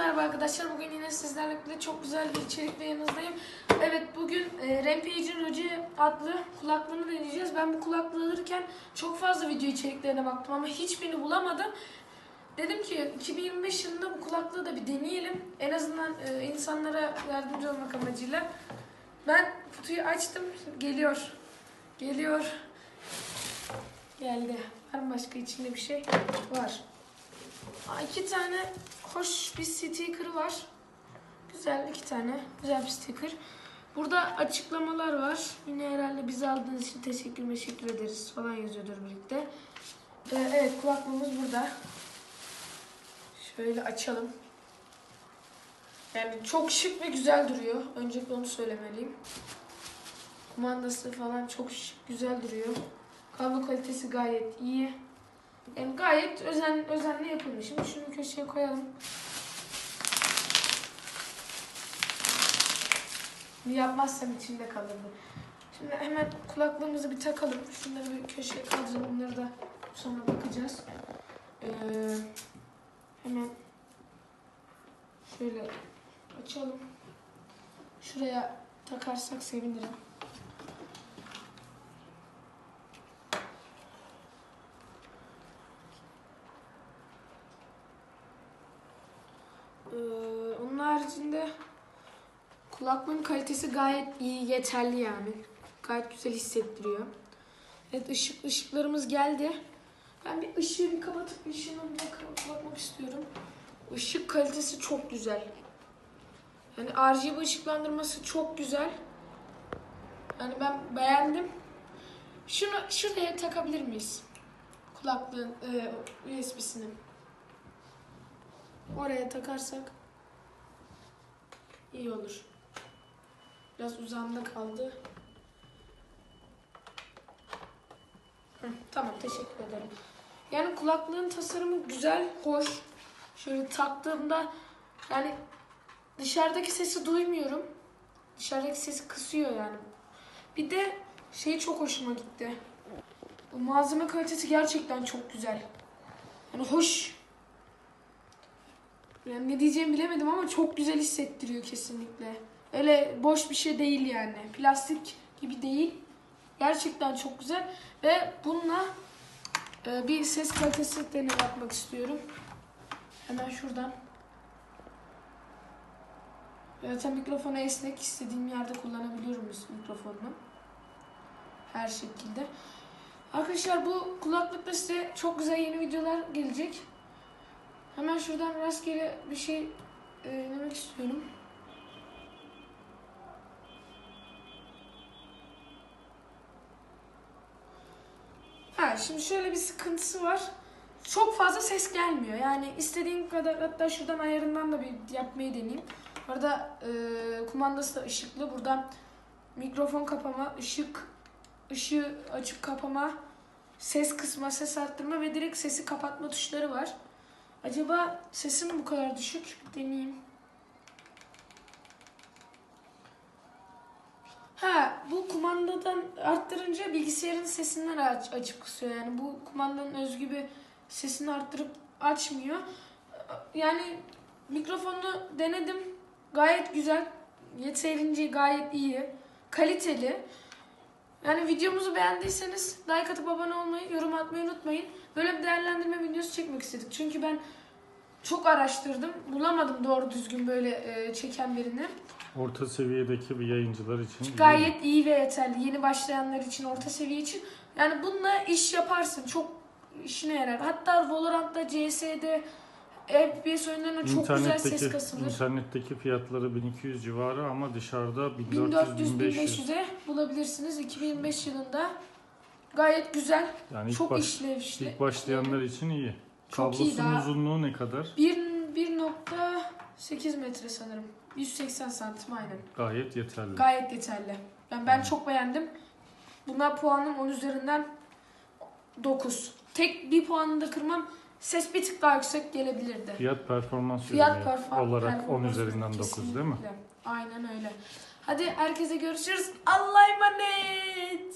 merhaba arkadaşlar. Bugün yine sizlerle çok güzel bir içerikle yanınızdayım. Evet bugün e, Rampage'in Roji adlı kulaklığını deneyeceğiz. Ben bu kulaklığı alırken çok fazla video içeriklerine baktım ama hiçbirini bulamadım. Dedim ki 2025 yılında bu kulaklığı da bir deneyelim. En azından e, insanlara yardımcı olmak amacıyla. Ben kutuyu açtım. Geliyor. Geliyor. Geldi. Var mı başka içinde bir şey? Var. Aa, iki tane hoş bir sticker var. Güzel iki tane. Güzel bir sticker. Burada açıklamalar var. Yine herhalde bizi aldığınız için teşekkür teşekkür ederiz falan yazıyordur birlikte. Ee, evet kulaklığımız burada. Şöyle açalım. Yani çok şık ve güzel duruyor. Öncelikle onu söylemeliyim. Kumandası falan çok şık, güzel duruyor. Kablo kalitesi gayet iyi. Yani gayet özen, özenli yapılmış. Şimdi şunu köşeye koyalım. Yapmazsam içinde kalırdı. Şimdi hemen kulaklığımızı bir takalım. Şunları bir köşeye kaldıralım. Bunları da sonra bakacağız. Ee, hemen şöyle açalım. Şuraya takarsak sevinirim. Ee, onun haricinde kulaklığın kalitesi gayet iyi, yeterli yani. Gayet güzel hissettiriyor. Evet ışık ışıklarımız geldi. Ben bir ışığı bir kapatıp ışığını bir bak- bakmak istiyorum. Işık kalitesi çok güzel. Yani RGB ışıklandırması çok güzel. Yani ben beğendim. Şunu şuraya takabilir miyiz? Kulaklığın e, USB'sini. Oraya takarsak iyi olur. Biraz uzağımda kaldı. Hı, tamam teşekkür ederim. Yani kulaklığın tasarımı güzel, hoş. Şöyle taktığımda yani dışarıdaki sesi duymuyorum. Dışarıdaki sesi kısıyor yani. Bir de şey çok hoşuma gitti. Bu malzeme kalitesi gerçekten çok güzel. Yani hoş. Yani ne diyeceğimi bilemedim ama çok güzel hissettiriyor kesinlikle. Öyle boş bir şey değil yani. Plastik gibi değil. Gerçekten çok güzel. Ve bununla e, bir ses kalitesi deney yapmak istiyorum. Hemen şuradan. Zaten mikrofonu esnek istediğim yerde kullanabiliyorum mikrofonumu. Her şekilde. Arkadaşlar bu kulaklıkla size çok güzel yeni videolar gelecek. Hemen şuradan rastgele bir şey e, denemek istiyorum. Ha şimdi şöyle bir sıkıntısı var. Çok fazla ses gelmiyor. Yani istediğim kadar hatta şuradan ayarından da bir yapmayı deneyeyim. Orada e, kumandası da ışıklı. Buradan mikrofon kapama, ışık, ışığı açıp kapama, ses kısma, ses arttırma ve direkt sesi kapatma tuşları var. Acaba sesim bu kadar düşük? Deneyeyim. Ha, bu kumandadan arttırınca bilgisayarın sesinden aç, açıp kısıyor. Yani bu kumandanın özgü bir sesini arttırıp açmıyor. Yani mikrofonu denedim. Gayet güzel. Yeterince gayet iyi. Kaliteli. Yani videomuzu beğendiyseniz like atıp abone olmayı, yorum atmayı unutmayın. Böyle bir değerlendirme videosu çekmek istedik. Çünkü ben çok araştırdım. Bulamadım doğru düzgün böyle e, çeken birini. Orta seviyedeki bir yayıncılar için iyi. Gayet iyi ve yeterli. Yeni başlayanlar için, orta seviye için. Yani bununla iş yaparsın. Çok işine yarar. Hatta Valorant'ta, CS'de, FPS oyunlarına çok güzel ses kasılır. internetteki fiyatları 1200 civarı ama dışarıda 1400-1500. 1400-1500'e bulabilirsiniz. 2025 yılında gayet güzel. Yani çok baş, işlevli. ilk başlayanlar için iyi. Çok iyi Kablosunun daha. uzunluğu ne kadar? 1 1.8 metre sanırım. 180 santim aynen. Gayet yeterli. Gayet yeterli. Ben ben çok beğendim. Buna puanım 10 üzerinden 9. Tek bir puanını da kırmam. Ses bir tık daha yüksek gelebilirdi. Fiyat performans Fiyat ürünü perform- olarak 10 performans üzerinden 9 değil mi? kesinlikle. Aynen öyle. Hadi herkese görüşürüz. Allah'a emanet.